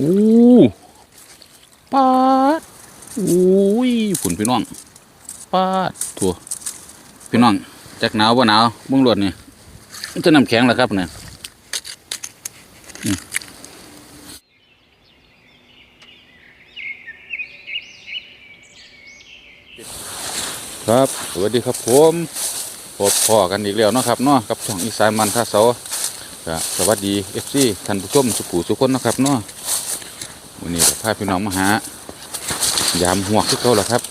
อู้ปาดอุ้ยผุนพี่น้องปาดตัวพี่น้องจักหนาวบ่หนาวเบุ้งรถนี่มันจะน้ำแข็งแล้วครับเนี่ยอืมครับสวัสดีครับผมพบพ่อกันอีกแล้วเนาะครับเนาะกับช่องอีสานมันท่าเสาก็สวัสดีเอฟซีท่านผู้ชมสุขุสุคนเนาะครับเนาะ วันนี้พาพี่น้องมาหายามหวกที่เขาแหละครับ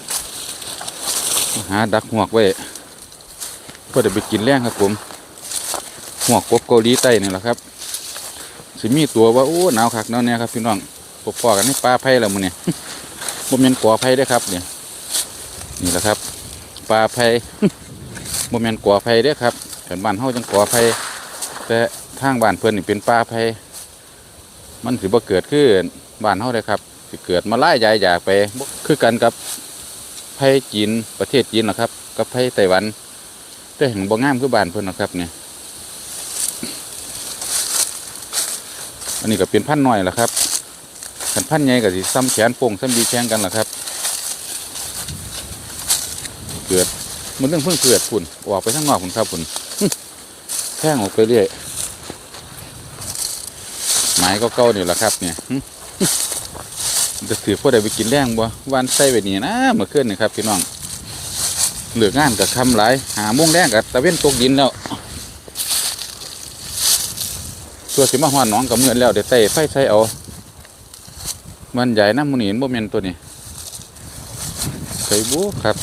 มาหาดักหวกไว้เพื่อจะไปกินแรงครับผมหวกกบเกาหลีใต้นี่แหละครับสิมีตัวว่าโอ้หนาวคักหนาวเนี่ยครับพี่น้องพบพ่อกันในป่าไผ่แล้วมื้อนี้บ่แม่นก่อไผ่ด้อครับเนี่ยนี่แหละครับป่าไผ่บ่แม่นก่อไผ่ด้อครับเป็นบ้านเฮาจังก่อไผ่แต่ทางบ้านเพิ่นนี่เป็นป่าไผ่มันสิบ่เกิดคือ บ้านเฮาเด้อครับเกิดมาหลายายอยากไปคือกันกับไผ่จีนประเทศจีนนะครับ กับไผ่ไต้หวันแต่เห็นบ่งามคือบ้านเพิ่นนะครับเนี่ยอันนี้ก็เป็นพันธุ์น้อยล่ะครับคันพันใหญ่ก็สิซ้ำแขนโป่งซ้ำดีแข้งกันล่ะครับ เกิดมันเรื่องเพิ่งเกิดฝุ่นออกไปข้างนอกฝุ่นครับฝุ่นแท่งออกไปเรื่อยไม้ก็เก่านี่แหละครับเนี่ย จะถือพวกใดไปกินแรงบ่วันใส่ไปนี่นะเมื่อคืนนี่ครับพี่น้องเหลืองานกับคำหลาย หามุ่งแรงกับตะเว้นตกดินแล้วตัวสิมาหวานน้องกับเมื่อนแล้วเดี๋ยวไต่ไฟใส่เอา มันใหญ่นะมันนี่บ่แม่นตัวนี้ใส่บุครับ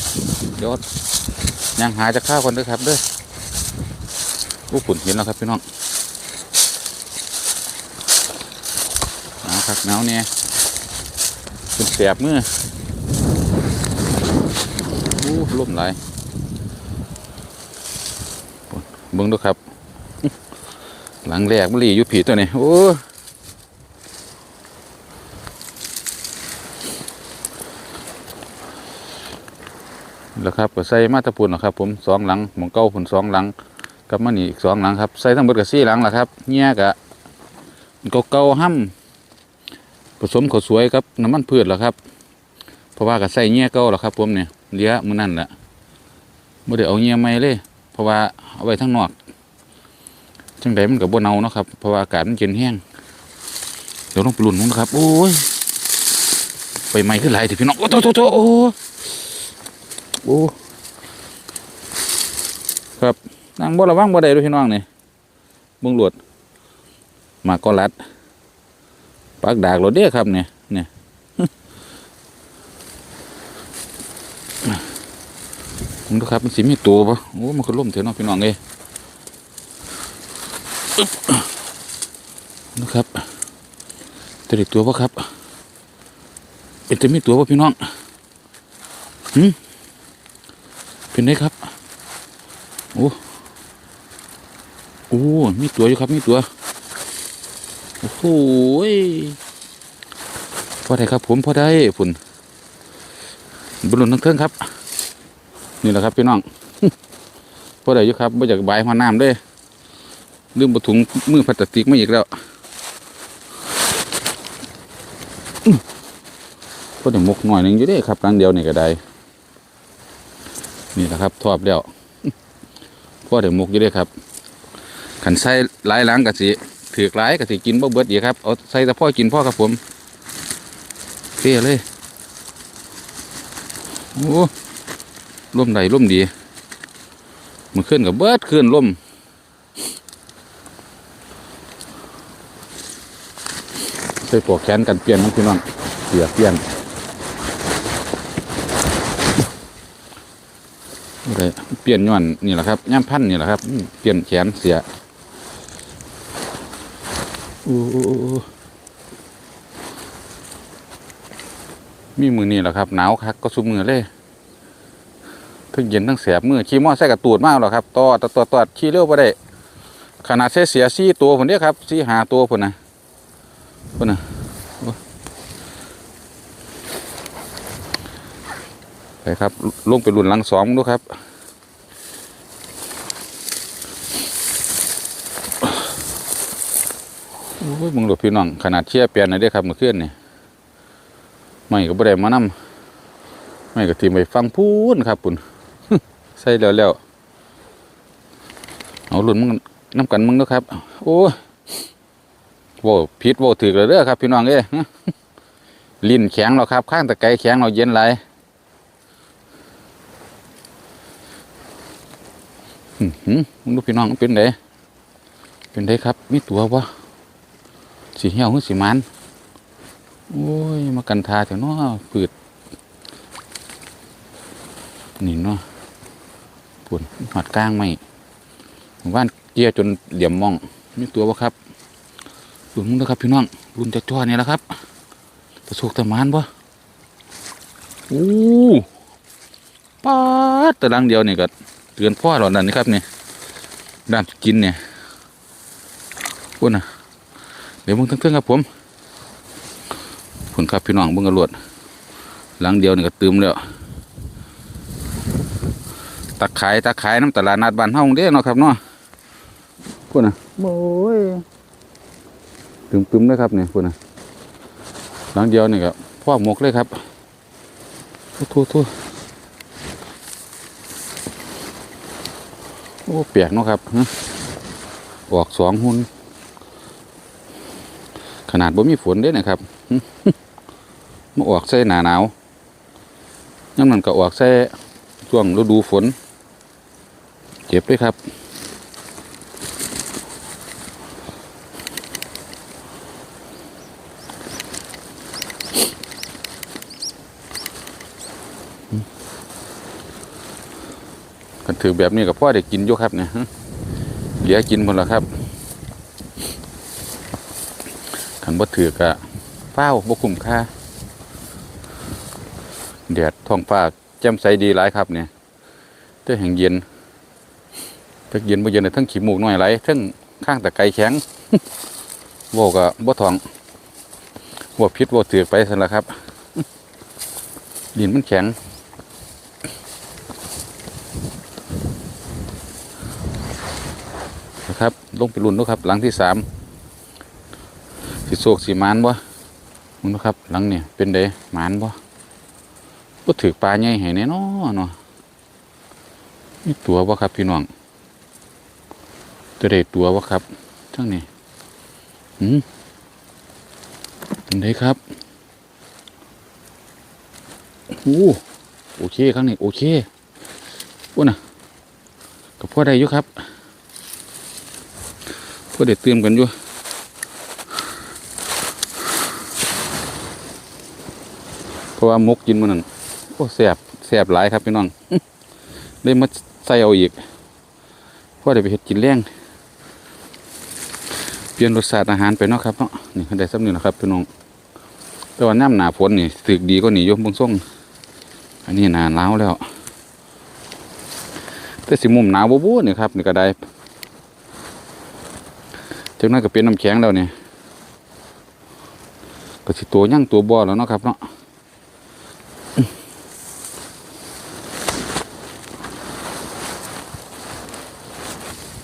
เดี๋ยวยังหาจะข้าวคนด้วยครับเด้ออู้ฝุ่นเห็นแล้วครับพี่น้อง คักหนาวเนี่ยเป็นแสบมืออู้ลมไหลยปุ่นเบิ่งดูครับ หลังแรกบุหรี่อยู่ผีตัวนี้โอ้แล้วครับก็ใส่มาตะปุ่นนะครับ ผมสองหลังหมองเก้าผุนสองหลังกับมันนี่อีกสองหลังครับใส่ทั้งหมดกับสี่หลังแหละครับเงี้ยกะเก่าเก่าๆห้ำ ผสมข้าวสวยกับน้ำมันพืชแหละครับ เพราะว่าก็ใส่เงี้ยเก่าแหละครับผมเนี่ยเลี้ยมือนั่นแหละไม่ได้เอาเงี้ยใหม่เลย เพราะว่าเอาไว้ทั้งนอกจังใดมันกับบ่เนาเนาะครับเพราะว่าอากาศมันเย็นแห้งเดี๋ยวต้องไปลุ่นนู้นนะครับ โอ้ยไปใหม่ขึ้นหลายทีพี่น้องโอ้โตโตโตโอ้โอ้ครับนั่งบ่ระวังบ่ได้ด้วยพี่น้องนี่เบิ่งหลวดมาก็รัด ปากดากรถเด้อครับเนี่ยเนี่ยผมดูครับมันสิมีตัวปะโอ้มันก็ล่มเถอะเนาะพี่น้องเอ้ยนะครับจะได้ตัวปะครับเป็นจะมีตัวปะพี่น้องหืมเป็นไงครับโอ้โอ้มีตัวอยู่ครับมีตัว โอ้โหพอได้ครับ ผมพอได้ฝุ่นบอลลูนทั้งเครื่องครับ นี่แหละครับพี่น้องพอได้อยู่ครับไม่อยากบายมาน้ำด้วยลืมบะถุงมือพลาสติกไมาอีกแล้วอื้อพอได้มกหน่อยหนึ่งอยู่ด้ครับครั้งเดียวนี่ก็ได้ นี่แหละครับทอบแล้วพ่อเดี๋ยวมุกอยู่ด้ครับขันใส่หลายหลังกะสิ ถือกหลายกะสิกินบ่เบิดอีกครับ เอาใส่ต่พ่อกินพ่อครับผมเปี้ยเลย โอ้ร่มใดร่มดี มันขึ้นกับเบิดขึ้นร่มใส่ปลอกแขนกันเปลี่ยนน้องพี่น้องเสียเปลี่ยนเลยเปลี่ยนย้อนนี่แหละครับย่ำพันนี่แหละครับ เปลี่ยนแขนเสีย อู้มีมือนี่แหละครับ หนาวคักก็ซุมมือเลยทั้งเย็นทั้งแสบมือขี่มอใส่กับตูดมากหรอครับตอดตอดตอดตอขี่เร็วไปได้ขนาดเสียเสียสี่ตัวผมเนี่ยครับสี่หาตัวผมนะผมนะโอ้ไปครับลงไปรุ่นลังสองดูครับ โอ้ยมึงหลบพี่น้องขนาดเชี่ยเปลี่ยนเลยเด้ครับเมื่อคืนนี่ไม่ก็บ่ได้มานำไม่ก็ทีมไปฟังพูนครับปุ่นใส่แล้วแล้วเอาหลุนมึงน้ำกันมึงเด้อครับ โอ้โว้ผิดโวถือเลยเด้อครับ พี่น้องเอ้ยลิ้นแข็งแล้วครับ ข้างตะไคร้แข็งเราเย็นไหลายอื้อหือมึงดูพี่น้องเป็นไดเป็นไดครับ มีตัววะ สีเหี่ยวหรือสีมันโอ้ย มากันทาเถอะเนาะปืดนี่เนาะปุ่นหอดกลางไม่ผมว่านเกี้ยจนเหลี่ยมมองมีตัววะครับรุ่นมึงนะครับพี่น้องรุ่นจะจ้อนี่แหละครับประสบตะมานบ่อู้ป้าดตะลังเดียวนี่ก็เตือนพ่อหลอนนั่นนี่ครับนี่ด้ามกินเนี่ยพุ่นนะ เดี๋ยวมึงทั้งๆครับผมพุ่นครับพี่น้องเบิ่งกระโดดหลังเดียวนี่ก็ตืมแล้วตะไคร้ตะไคร้น้ำตลาดนัดบ้านเฮาเด้เนาะครับเนาะพุ่นนะโอ้ยตึมๆเลยครับเนี่ยพุ่นนะหลังเดียวนี่ก็พ่อหมกเลยครับทุทุทุโอ้เปียกเนาะครับฮะออกสองหุ่น ขนาดบ่มีฝนด้วยนะครับมาออกใส่หนาหนาวยังมันก็ออกใส่ช่วงฤดูฝนเจ็บเลยครับกันถือแบบนี้กับพ่อได้กินอยู่ครับเนี่ยเหลือกินหมดแล้วครับขั นบ่ถือกะเฝ้าบ่คุ้มค่าแดดท้องฟ้าแจ่มใสดีหลายครับเนี่ยแต่แห่งเย็นแต่เย็นบ่เย็นเลยทั้งขี้มูกน้อยไหลทั้งข้างตะไคร้แข็งโวกะบ่ท้องบ่พิษบ่ถือกไปสั่นละครับดินมันแข็งนะครับลงไปรุ่นด้วยครับ หลังที่สาม สีโศกสีมานบ่มึงนะครับ หลังเนี่ยเป็นเดหมานบ่ก็ถือปลาใหญ่ให้แน่นอนเนาะนี่ตัวบ่ครับพี่น้องจะได้ตัวบ่ครับทั้งนี้หืมเป็นไดครับโอ้โอเคครั้งนี้โอเคโอ้น่ะกับพ่อได้อยู่ครับก็เด็ดเตรียมกันอยู่ เพราะว่ามกกินมันนั่นโอ้แสบแสบหลายครับพี่น้องได้มาใส่เอาอีกเพราะได้ไปเห็ดกินแรงเปลี่ยนรสชาติอาหารไปเนาะครับเนาะนี่ได้สักนิดนะครับพี่น้องแต่ว่าน้ำหนาฝนนี่สึกดีก็หนีอยู่เบงส่งอันนี้หนาหนาวแล้วแต่สิมุมหนาวบู๊นี่ครับนี่ก็ได้จังนั้นก็เป็นน้ำแข็งแล้วเนี่ยก็สิตัวยั่งตัวบ่อแล้วเนาะครับเนาะ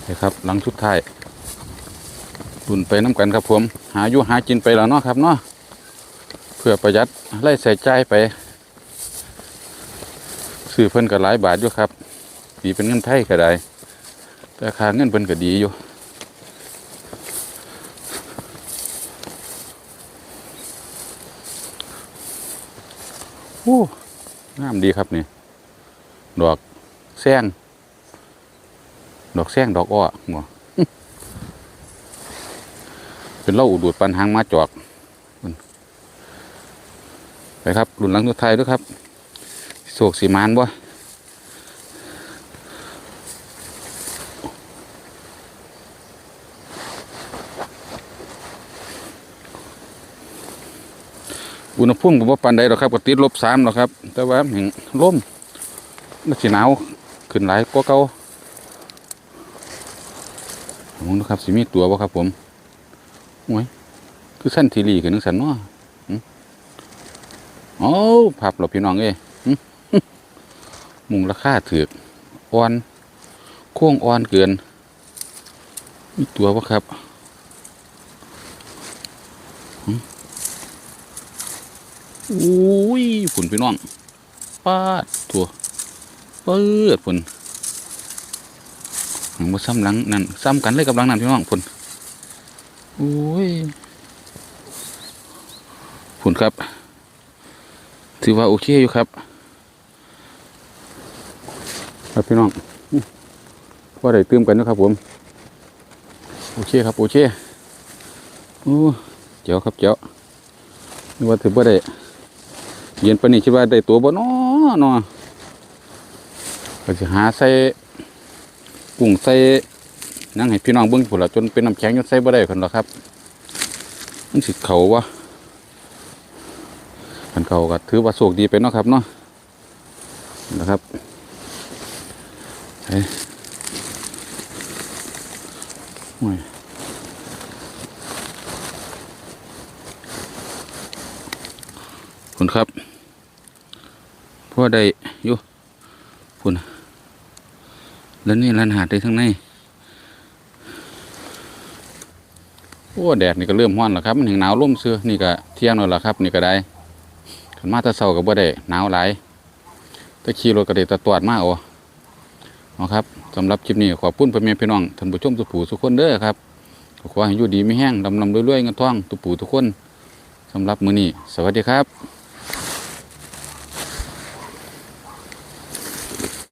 นี่ครับ หลังชุดท้ายตุนไปน้ำกันครับผม หาอยู่หากินไปแล้วเนาะครับเนาะเพื่อประหยัดไล่ใส่ใจไปซื้อเพิ่นก็หลายบาทอยู่ครับปีเป็นเงินไทยก็ได้แต่ค่าเงินเพิ่นก็ดีอยู่โอ้งามดีครับนี่ ดอกแซง ดอกแซงดอกอ้อหัวเป็นเล่าอุดูดปันหางมาจอกไปครับรุ่นลังตัวไทยด้วยครับโศกสีมานบ่อุณหภูมิก็บ่ปานใดหรอกครับก็ติดลบสามหรอกครับ แต่ว่าแห่งลมมันสิหนาวขึ้นหลายกว่าเก่า ผมนะครับสิมีตัวบ่ครับผมโอ้ยคือสั้นทีรีขึ้นนึงสันเนาะโอ้พับเราพี่น้องเอ้ยมุงราคาถือกอ่อนโค้งอ่อนเกินมีตัวบ่ครับอุ้ยผุนพี่น้องปาดตัวเปิดผุน มันมาซ้ำหลังนั่นซ้ำกันเลยกับหลังนั่นพี่น้องผุนอุ้ยผุนครับ ถือว่าโอเคอยู่ครับ ครับพี่น้องว่าได้เติมกันนะครับผม โอเคครับ โอเคโอ้เจ๋วครับเจ๋วนึกว่าถือว่าได้เย็นปานนี้คิดว่าได้ตัวบ่น้อเนาะก็สิหาใส่ กุ้งใส่นั่งให้พี่น้องเบิ่งพุ่นละจนเป็นน้ำแข็งจนใส่บ่ได้คนหรอกครับมันสิเขาวะคันเขาก็ถือว่าโชคดีไปเนาะครับเนาะนะครับเฮ้ยโอ้ยคุณครับพ่อได้อยู่พุ่นน่ะ แล้วนี่ร้านหาดได้ทั้งในโอ้แดดนี่ก็เริ่มร้อนแล้วครับ มันถึงหนาวร่มเสื้อนี่ก็เที่ยงแล้วล่ะครับ นี่ก็ได้ขันมาตะเช้าก็บ่ได้หนาวหลายตะขี่รถก็ได้แตะตรวจมาเอาเอาครับสำหรับคลิปนี้ขอบคุณพ่อแม่พี่น้องท่านผู้ชมทุกผู้ทุกคนเด้อครับขอให้อยู่ดีไม่แห้งลำลำรวยๆเงินทองทุกผู้ทุกคนสำหรับมือนี้สวัสดีครับ